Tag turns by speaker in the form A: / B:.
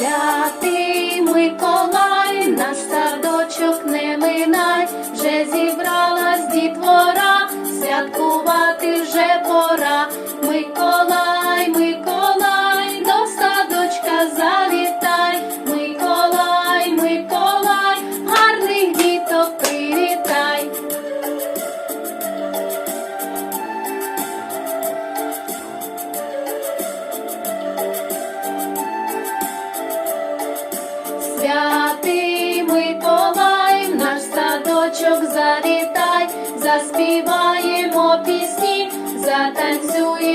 A: Святий Миколай, наш садочок не минай, вже зібралась дітвора, святкувати Святий Миколай, в наш садочок завітай, заспіваємо пісні, затанцюємо